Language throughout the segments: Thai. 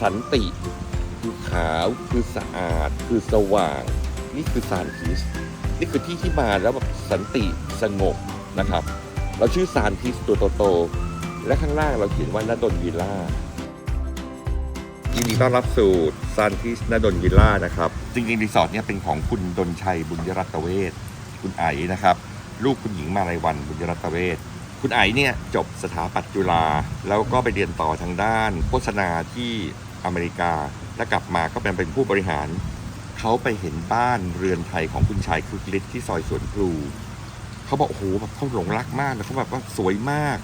สันติคือขาวคือสะอาด คือสว่าง นี่คือซานทิสนี่คือที่ที่มาแล้วแบบสันติสงบนะครับ เราชื่อซานทิสตัวโตๆและข้างล่างเราเขียนว่านาดนวิลล่ายินดีต้อนรับสู่ซานทิสนาดนวิลล่านะครับ จริงๆรีสอร์ทเนี่ยเป็นของคุณดนชัยบุญยรัตเวศคุณไอ๋นะครับ ลูกคุณหญิงมาลัยวันบุญยรัตเวศคุณไอ๋เนี่ยจบสถาปัตย์จุฬาแล้วก็ไปเรียนต่อทางด้านโฆษณาที่ อเมริกา แล้วกลับมาก็เป็นเป็นผู้บริหาร เขาไปเห็นบ้านเรือนไทยของคุณชายคึกฤทธิ์ที่ซอยสวนพลูเขาบอกโอ้โหแบบเขาหลงรักมากนะเขาแบบว่าสวยมาก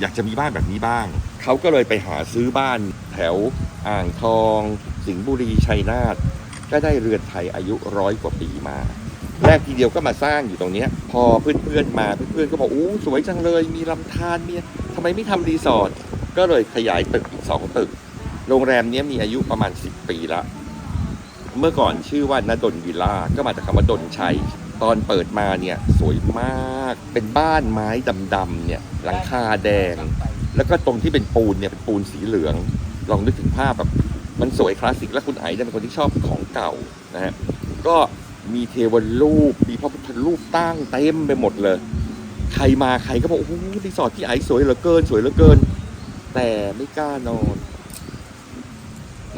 อยากจะมีบ้านแบบนี้บ้าง เขาก็เลยไปหาซื้อบ้านแถวอ่างทอง สิงห์บุรีชัยนาทก็ได้เรือนไทยอายุร้อยกว่าปีมาแรกทีเดียวก็มาสร้างอยู่ตรงนี้พอเพื่อนๆมาเพื่อนๆก็บอกโอ้สวยจังเลย มีลำธารมีทำไมไม่ทำรีสอร์ทก็เลยขยายตึกอีกสองตึก โรงแรมนี้มีอายุประมาณ 10 ปีละเมื่อก่อนชื่อว่านาดนวิลล่าก็มาจากคำว่าดนชัย ตอนเปิดมาเนี่ยสวยมาก เป็นบ้านไม้ดำๆเนี่ยหลังคาแดง แล้วก็ตรงที่เป็นปูนเนี่ยเป็นปูนสีเหลือง ลองนึกถึงภาพแบบมันสวยคลาสสิกและคุณไอเนี่ยเป็นคนที่ชอบของเก่านะฮะก็มีเทวรูปมีพระพุทธรูปตั้งเต็มไปหมดเลย ใครมาใครก็บอกโอ้โหรีสอร์ทที่ไอสวยเหลือเกิน สวยเหลือเกิน แต่ไม่กล้านอน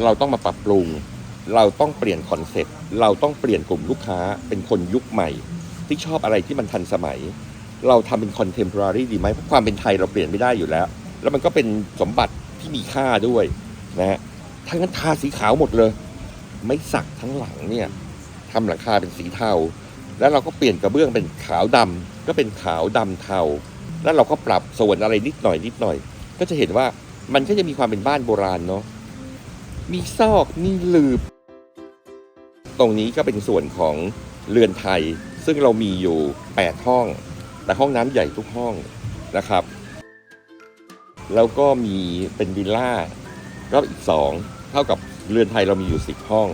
เราต้องมาปรับปรุง เราต้องเปลี่ยนคอนเซ็ปต์เราต้องเปลี่ยนกลุ่มลูกค้าเป็นคนยุคใหม่ ที่ชอบอะไรที่มันทันสมัย เราทำเป็นคอนเทมพอรารีดีไหมเพราะความเป็นไทยเราเปลี่ยนไม่ได้อยู่แล้ว แล้วมันก็เป็นสมบัติที่มีค่าด้วยนะฮะทั้งนั้นทาสีขาวหมดเลย ไม่สักทั้งหลังเนี่ยทำหลังคาเป็นสีเทา แล้วเราก็เปลี่ยนกระเบื้องเป็นขาวดำก็เป็นขาวดำเทา แล้วเราก็ปรับส่วนอะไรนิดหน่อยนิดหน่อย ก็จะเห็นว่ามันก็จะมีความเป็นบ้านโบราณเนาะ มีซอกมีหลืบ ตรงนี้ก็เป็นส่วนของเรือนไทย ซึ่งเรามีอยู่ 8 ห้อง แต่ห้องน้ำใหญ่ทุกห้องนะครับ แล้วก็มีเป็นวิลล่า ก็อีก 2 เท่ากับเรือนไทยเรามีอยู่ 10 ห้อง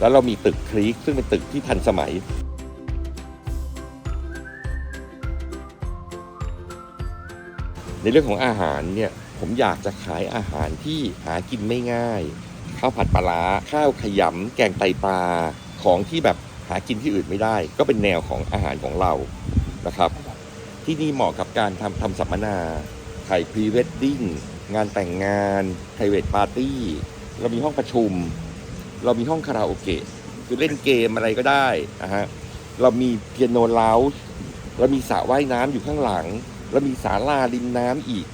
แล้วเรามีตึกคลีกซึ่งเป็นตึกที่ทันสมัย ในเรื่องของอาหารเนี่ยผมอยากจะขายอาหารที่หากินไม่ง่าย ข้าวผัดปลาร้าข้าวขยำแกงไตปลาของที่แบบหากินที่อื่นไม่ได้ ก็เป็นแนวของอาหารของเรานะครับ ที่นี่เหมาะกับการทำทำสัมมนาถ่ายพรีเวดดิ้งงานแต่งงานไพรเวทปาร์ตี้เรามีห้องประชุม เรามีห้องคาราโอเกะคือเล่นเกมอะไรก็ได้นะฮะเรามีเปียโนเลาส์เรามีสระว่ายน้ำอยู่ข้างหลัง แล้วมีศาลาริมน้ำอีก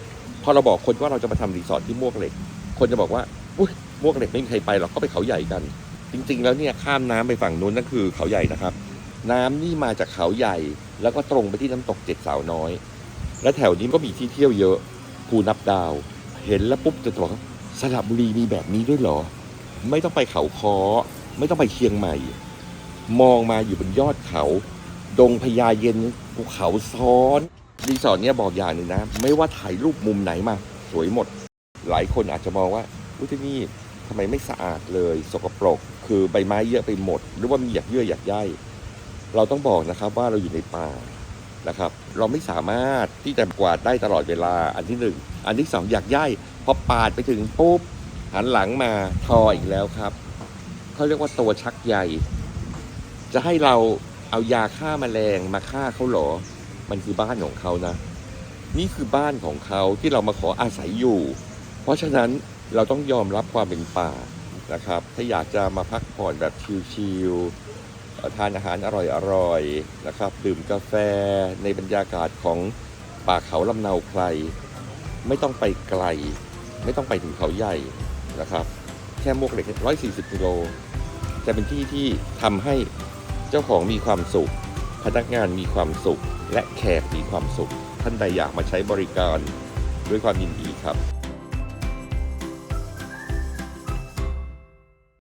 พอเราบอกคนว่าเราจะมาทำรีสอร์ทที่มวกเหล็ก คนจะบอกว่าอุ้ยมวกเหล็กไม่มีใครไปหรอกก็ไปเขาใหญ่กัน จริง ๆ แล้วเนี่ยข้ามน้ำไปฝั่งนู้นนั่นคือเขาใหญ่นะครับ น้ำนี่มาจากเขาใหญ่ แล้วก็ตรงไปที่น้ำตกเจ็ดสาวน้อย และแถวนี้ก็มีที่เที่ยวเยอะภูนับดาว เห็นแล้วปุ๊บจะบอกว่าสระบุรีมีแบบนี้ด้วยเหรอ ไม่ต้องไปเขาคอไม่ต้องไปเชียงใหม่ มองมาอยู่บนยอดเขา ดงพญาเย็นภูเขาซ้อน รีสอร์ทเนี่ยบอกอย่างหนึ่งนะ ไม่ว่าถ่ายรูปมุมไหนมา สวยหมด หลายคนอาจจะมองว่าอุยที่นี่ทำไมไม่สะอาดเลย สกปรก คือใบไม้เยอะไปหมด หรือว่ามีหยักเยื่อหยักใยเราต้องบอกนะครับว่าเราอยู่ในป่านะครับ เราไม่สามารถที่จะกวาดได้ตลอดเวลาอันที่หนึ่งอันที่สองหยักใยพอปาดไปถึงปุ๊บหันหลังมาทออีกแล้วครับเขาเรียกว่าตัวชักใยจะให้เราเอายาฆ่าแมลงมาฆ่าเขาเหรอ มันคือบ้านของเขานะ นี่คือบ้านของเขาที่เรามาขออาศัยอยู่ เพราะฉะนั้นเราต้องยอมรับความเป็นป่านะครับ ถ้าอยากจะมาพักผ่อนแบบชิลๆทานอาหารอร่อยๆนะครับ ดื่มกาแฟในบรรยากาศของป่าเขาลำเนาไพรไม่ต้องไปไกล ไม่ต้องไปถึงเขาใหญ่นะครับ แค่มวกเหล็ก140กิโลจะเป็นที่ที่ทำให้เจ้าของมีความสุข พนักงานมีความสุข และแขกมีความสุข ท่านใดอยากมาใช้บริการด้วยความยินดีครับ